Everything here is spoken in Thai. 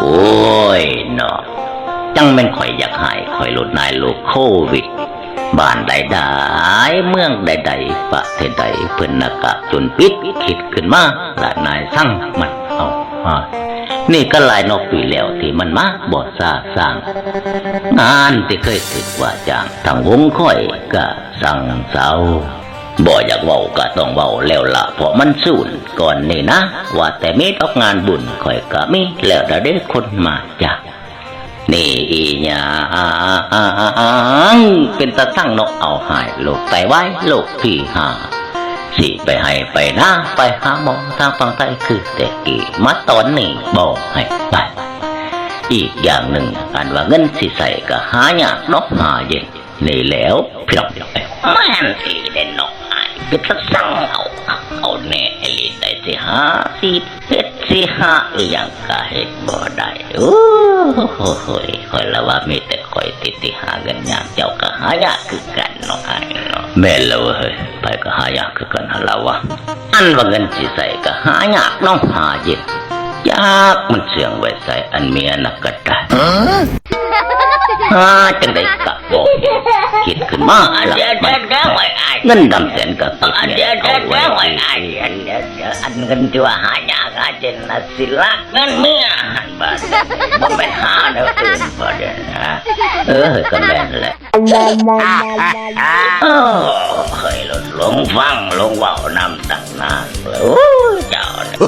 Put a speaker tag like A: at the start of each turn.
A: โอ้ยเนาะจังแม่นข่อยอยากหายข่อยลดนายโรคโควิด บ้านใดๆเมืองใดๆประเทศใดเพิ่นนากะจนปิดคิดขึ้นมาและนายสั่งมันเอาฮะนี่ก็หลายนอกปีแล้วที่มันมาบ่ซาสร้าง งานที่เคยคิดว่าจ้างทางวงค่อยก็สั่งเศร้า บ่อยากเว้าก็ต้องเว้าแล้วละเพราะมันสูนก่อนนี่นะ ว่าแต่มีตอกงานบุญค่อยก็มีแล้วแต่ได้คนมาจ้ะนี่อีหยาเป็นตาตั้งนกเอาหายโลกไตไว้โลกที่หาสิไปให้ไปนะไปหาหมอทางฝั่งใต้คือแต่กี่มาตอนนี้บอกให้ไป อีกอย่างหนึ่งอันว่าเงินสิใส่ก็หายากนกหาเย็นนี่แล้วพี่น้องแม่นสิเด่นนก หายคือถ้าสั่งเอาเอาแน่ไอ้ลิได้สิหาสิเฮ็ดสิหาอีหยังก็เฮ็ดบ่ได้โอ้โหคอยละว่ามีแต่คอยติดที่หาเงินยากเจ้าก็หายากคือกันเนาะไอ้เนาะแม่นแล้วเฮ้ยไปก็หายากคือกันหั่นละวะอันว่าเงินสิใส่ก็หายากน้องหาเย็นยากมันเสียงไว้ใส่อันเมียนักกระดาฮาจังได้กะบอก คิดขึ้นมาละ
B: เดี๋ยวเดี๋ยวเดี๋ยวไว้ไอ้
A: เงินดำแสนกับติด
B: อัน
A: เนี่
B: เดี๋ย
A: ยว
B: เดี๋
A: เอา
B: ยว
A: ไว้
B: เดี๋ยวไว้ไอ้อันเดี๋ยวเดี๋ยวอันเงินที่ว่าหายากหาเจนนะสิละเงินเมียหันบาทบ่เป็นหาเด้ออื่นบ่เด้อนะ
A: เออก็แม่นแหละ
B: โอ้เคยหลดหลงฟังหลงเว้านำตั้งนานเลยโอ้เจ้าเนี่ย